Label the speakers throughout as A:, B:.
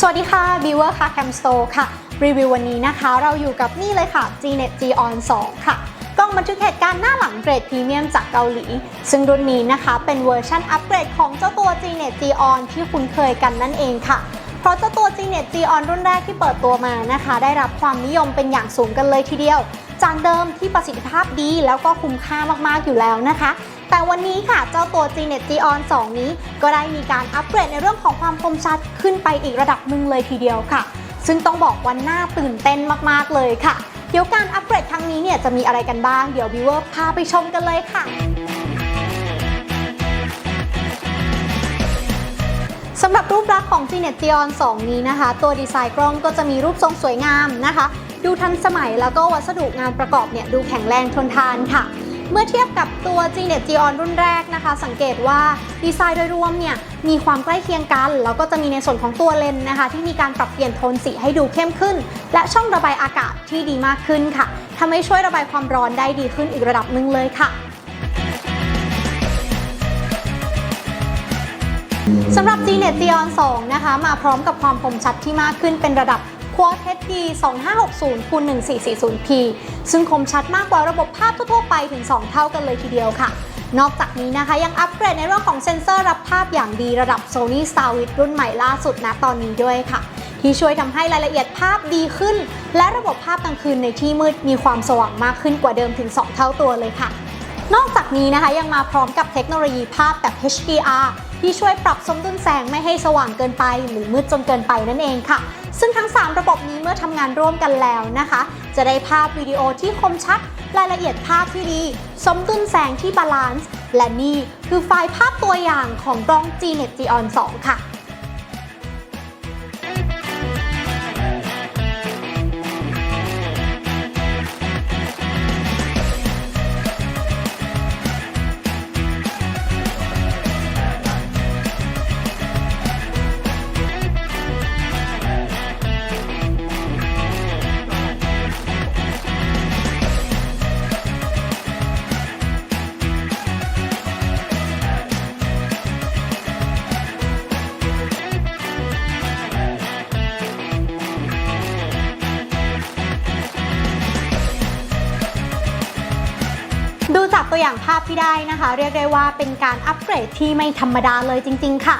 A: สวัสดีค่ะบิวเวอร์ค่ะแคมสโตค่ะ รีวิววันนี้นะคะ เราอยู่กับนี่เลยค่ะ Gnet G On 2 ค่ะ กล้องบันทึกเหตุการณ์หน้าหลังเกรดพรีเมียมจากเกาหลี ซึ่งรุ่นนี้นะคะเป็นเวอร์ชันอัปเกรดของเจ้าตัว Gnet G On ที่คุ้นเคยกันนั่นเองค่ะ เพราะเจ้าตัว Gnet G On รุ่นแรกที่เปิดตัวมานะคะ ได้รับความนิยมเป็นอย่างสูงกันเลยทีเดียว จากเดิมที่ประสิทธิภาพดีแล้วก็คุ้มค่ามากๆอยู่แล้วนะคะ แต่วันนี้ค่ะเจ้าตัว Gnet G On 2 นี้ก็ได้มีการอัปเกรดในเรื่องของความคมชัดขึ้นไปอีกระดับหนึ่งเลยทีเดียวค่ะ ซึ่งต้องบอกว่าน่าตื่นเต้นมากๆเลยค่ะ เดี๋ยวการอัปเกรดครั้งนี้เนี่ยจะมีอะไรกันบ้าง เดี๋ยววิวเวอร์พาไปชมกันเลยค่ะสำหรับรูปลักษณ์ของ Gnet Geon 2 นี้นะคะ ตัวดีไซน์กล้องก็จะมีรูปทรงสวยงามนะคะ ดูทันสมัยแล้วก็วัสดุงานประกอบเนี่ยดูแข็งแรงทนทานค่ะ เมื่อเทียบกับตัว Gnet Geon รุ่นแรกนะคะ สังเกตว่าดีไซน์โดยรวมเนี่ยมีความใกล้เคียงกัน แล้วก็จะมีในส่วนของตัวเลนส์นะคะ ที่มีการปรับเปลี่ยนโทนสีให้ดูเข้มขึ้น และช่องระบายอากาศที่ดีมากขึ้นค่ะทำให้ช่วยระบายความร้อนได้ดีขึ้นอีกระดับหนึ่งเลยค่ะสำหรับ Gnet Geon 2 นะคะ มาพร้อมกับความคมชัดที่มากขึ้นเป็นระดับ Quad HD 2560คูณ 1440p ซึ่งคมชัดมากกว่าระบบภาพทั่วๆไปถึง 2 เท่ากันเลยทีเดียวค่ะ นอกจากนี้นะคะยังอัปเกรดในเรื่องของเซ็นเซอร์รับภาพอย่างดีระดับ Sony Starvis รุ่นใหม่ล่าสุดนะตอนนี้ด้วยค่ะ ที่ช่วยทำให้รายละเอียดภาพดีขึ้น และระบบภาพกลางคืนในที่มืดมีความสว่างมากขึ้นกว่าเดิมถึง 2 เท่าตัวเลยค่ะ นอกจากนี้นะคะยังมาพร้อมกับเทคโนโลยีภาพแบบ HDR ที่ช่วยปรับสมดุลแสงไม่ให้สว่างเกินไป หรือมืดจนเกินไปนั่นเองค่ะ ซึ่งทั้ง 3 ระบบนี้เมื่อทำงานร่วมกันแล้วนะคะ จะได้ภาพวิดีโอที่คมชัด รายละเอียดภาพที่ดี สมดุลแสงที่บาลานซ์ และนี่คือไฟล์ภาพตัวอย่างของกล้อง Gnet Geon 2 ค่ะ ตัวอย่างภาพที่ได้นะคะ เรียกได้ว่าเป็นการอัปเกรดที่ไม่ธรรมดาเลยจริง ๆ ค่ะ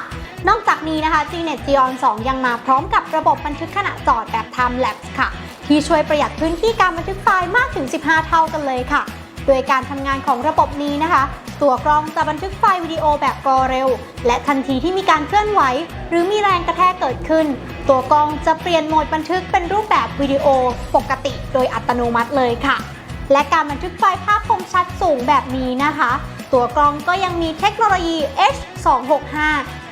A: นอกจากนี้นะคะ Gnet Geon 2 ยังมาพร้อมกับระบบบันทึกขณะจอดแบบ Time Lapse ค่ะ ที่ช่วยประหยัดพื้นที่การบันทึกไฟล์มากถึง 15 เท่ากันเลยค่ะ โดยการทำงานของระบบนี้นะคะ ตัวกล้องจะบันทึกไฟล์วิดีโอแบบกรอเร็ว และทันทีที่มีการเคลื่อนไหว หรือมีแรงกระแทกเกิดขึ้น ตัวกล้องจะเปลี่ยนโหมดบันทึกเป็นรูปแบบวิดีโอปกติ โดยอัตโนมัติเลยค่ะ และการบันทึกไฟล์ภาพคมชัดสูงแบบนี้นะคะ ตัวกล้องก็ยังมีเทคโนโลยี H265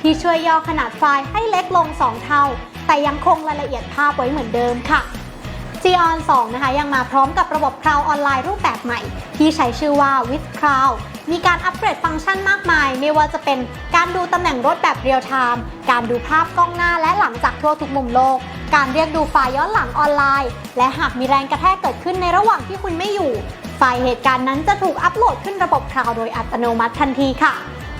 A: ที่ช่วยย่อขนาดไฟล์ให้เล็กลง 2 เท่า แต่ยังคงรายละเอียดภาพไว้เหมือนเดิมค่ะ Geon 2 นะคะยังมาพร้อมกับระบบคลาวด์ออนไลน์รูปแบบใหม่ ที่ใช้ชื่อว่า With Cloud มีการอัปเกรดฟังก์ชันมากมาย ไม่ว่าจะเป็นการดูตำแหน่งรถแบบเรียลไทม์การดูภาพกล้องหน้าและหลังจากทั่วทุกมุมโลก การเรียกดูไฟล์ย้อนหลังออนไลน์ และหากมีแรงกระแทกเกิดขึ้นในระหว่างที่คุณไม่อยู่ ไฟล์เหตุการณ์นั้นจะถูกอัปโหลดขึ้นระบบคลาวด์โดยอัตโนมัติทันทีค่ะ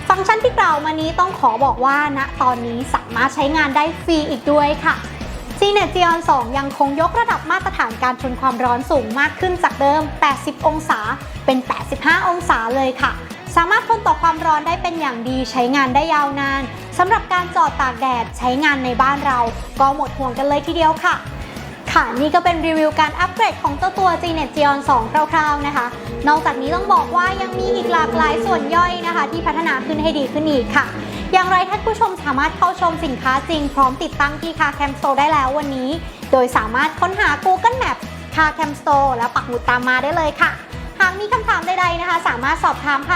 A: ฟังก์ชันที่กล่าวมานี้ต้องขอบอกว่าณตอนนี้สามารถใช้งานได้ฟรีอีกด้วยค่ะ Gnet Geon 2 ยังคงยกระดับมาตรฐานการทนความร้อนสูงมากขึ้นจากเดิม 80 องศา เป็น 85 องศาเลยค่ะ สามารถทนต่อความร้อนได้เป็นอย่างดีใช้งานได้ยาวนานสำหรับการจอดตากแดดใช้งานในบ้านเรา ก็หมดห่วงกันเลยทีเดียวค่ะค่ะนี่ก็เป็นรีวิวการอัปเกรดของเจ้าตัว Gnet Geon 2 คร่าวๆนะคะ นอกจากนี้ต้องบอกว่ายังมีอีกหลากหลายส่วนย่อยนะคะ ที่พัฒนาขึ้นให้ดีขึ้นอีกค่ะ อย่างไรท่านผู้ชมสามารถเข้าชมสินค้าจริง พร้อมติดตั้งที่คาแคมโซได้แล้ววันนี้ โดยสามารถค้นหา Google Map คาแคมโซแล้วปักหมุดตามมาได้เลยค่ะ หากมีคำถามใดๆนะคะ สามารถสอบถามผ่าน